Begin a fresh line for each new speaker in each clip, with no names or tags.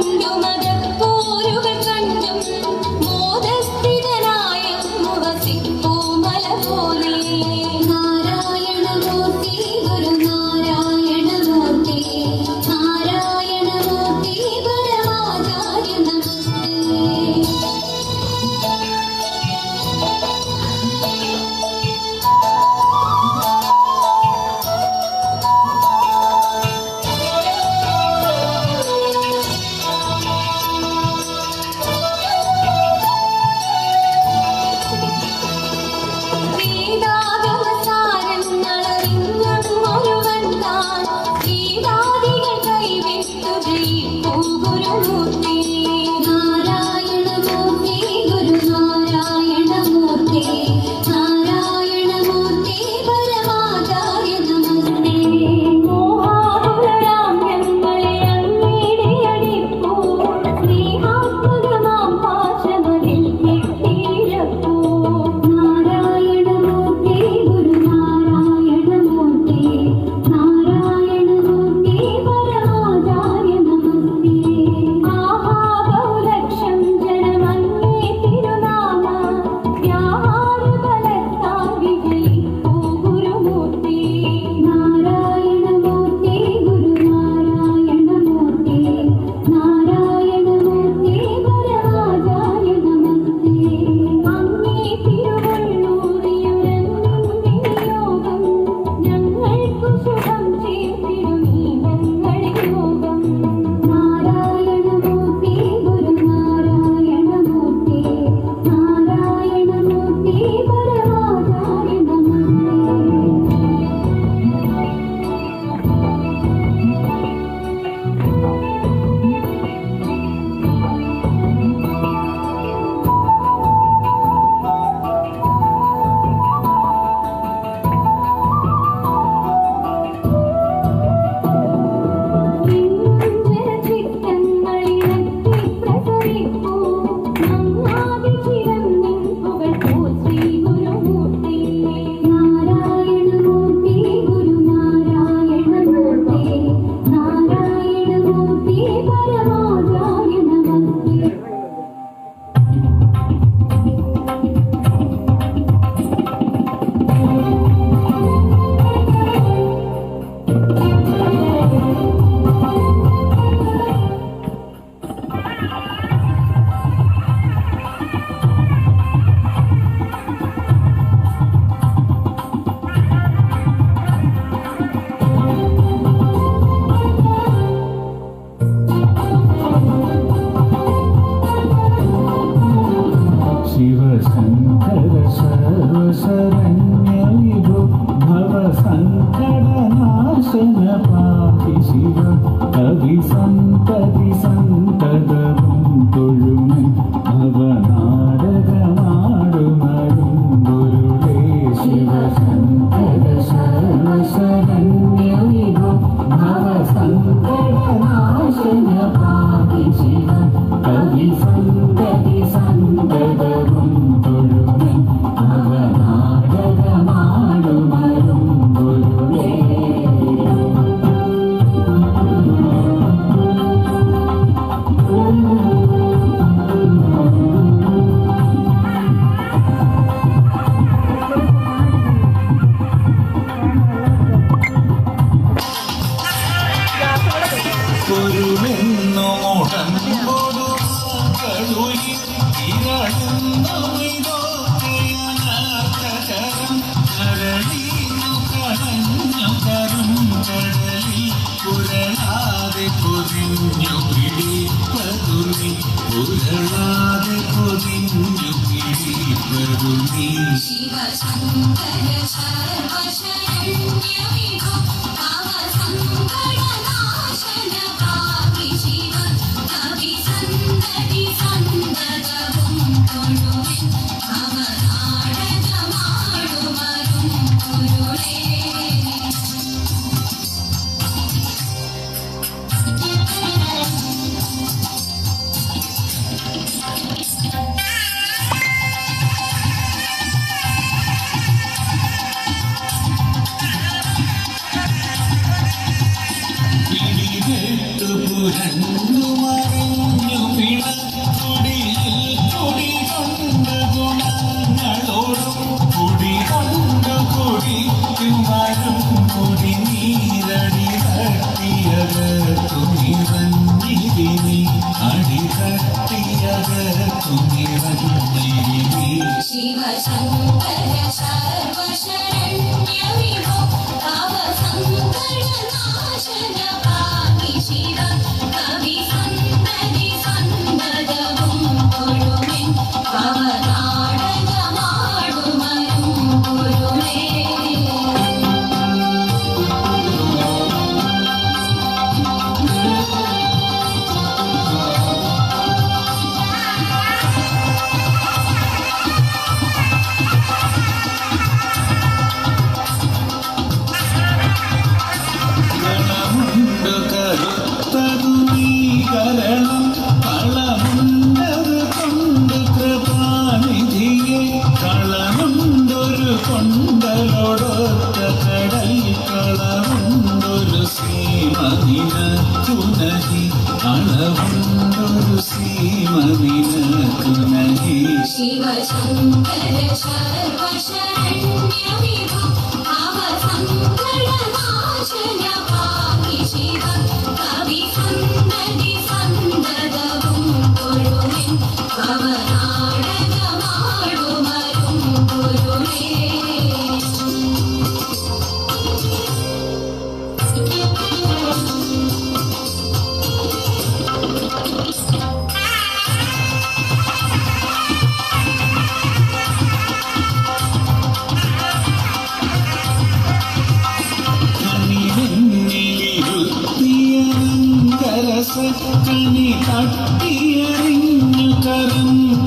don't matter.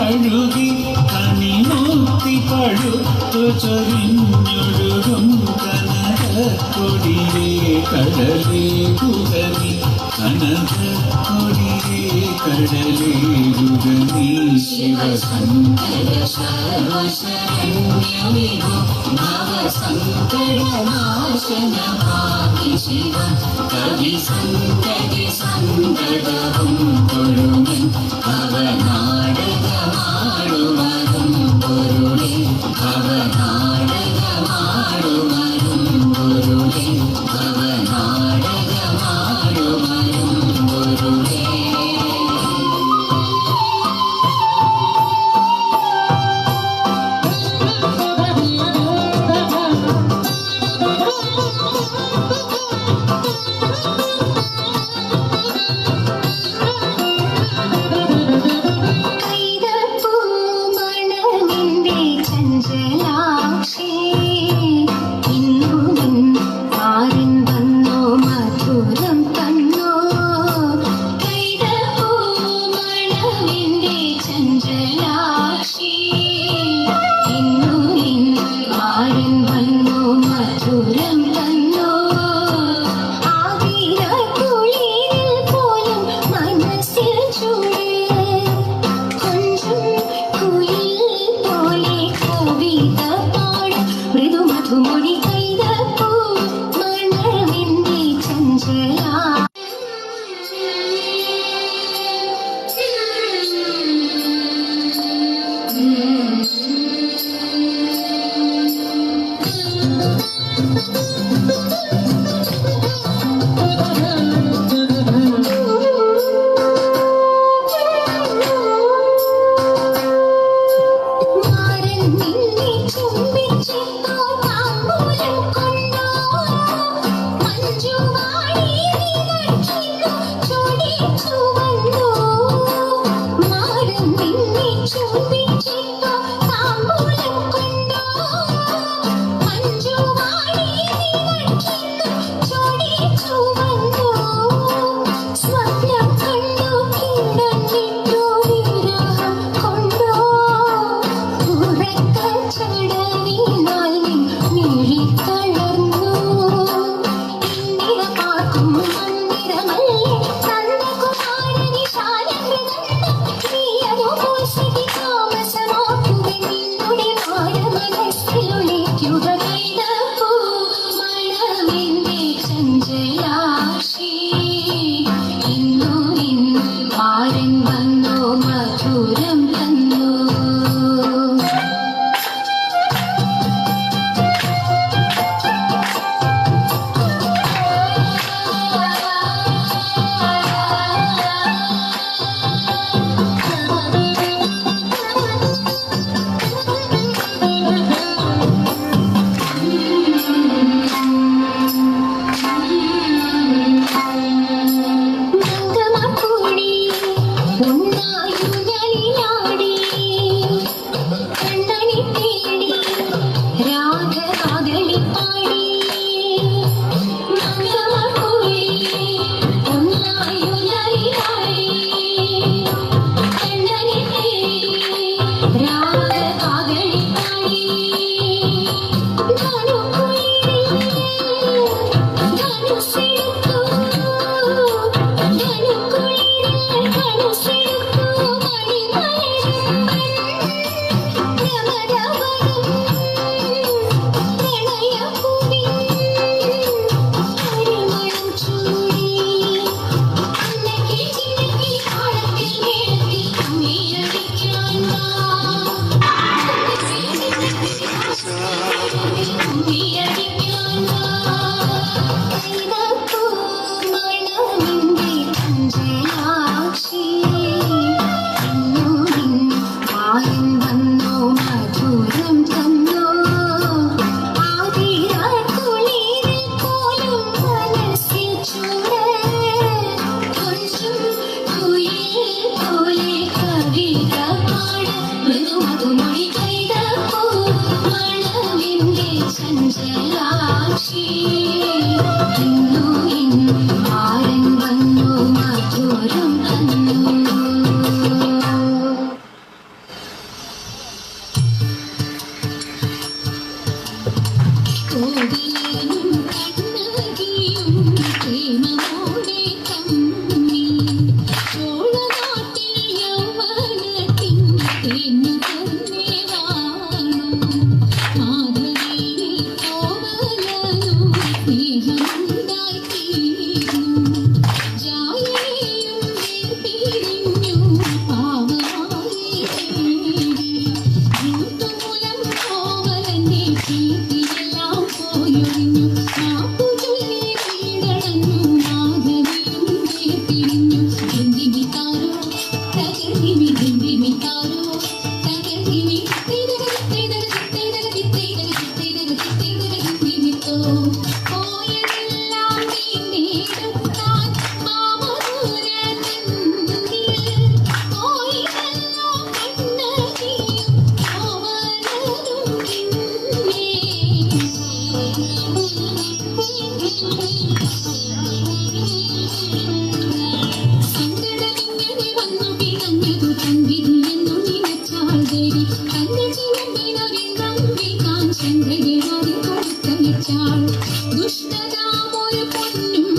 കഴുകി കണിമൂത്തി പഴുത്തു ചൊരിഞ്ഞൊഴുകും കനകൊടിയേ കടലേ
ശിവസന്ദർശനന്യവിഭോ ഭവസന്തരനാശനമാകി ശിവ
കവി സന്തതി
സന്തതവും
പൊരുമൻ
ഭവനാടകമാടുവതും പൊരുളെ ഭവനാടകമാടുവ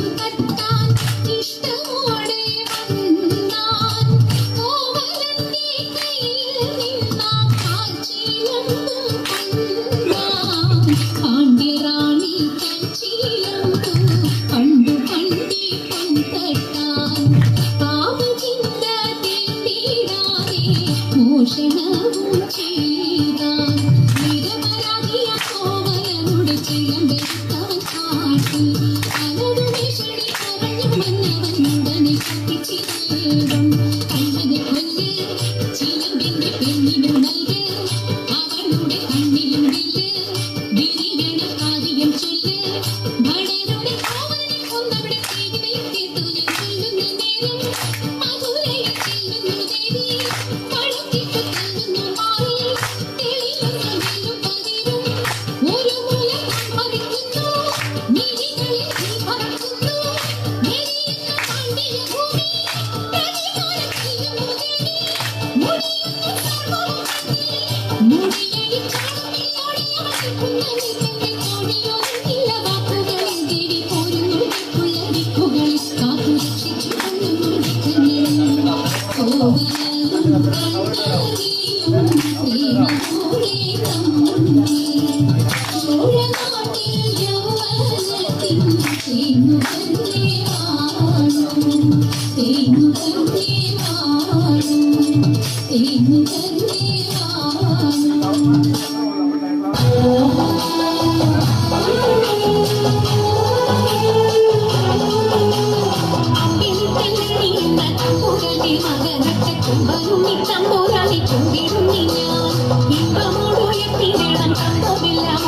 Thank you.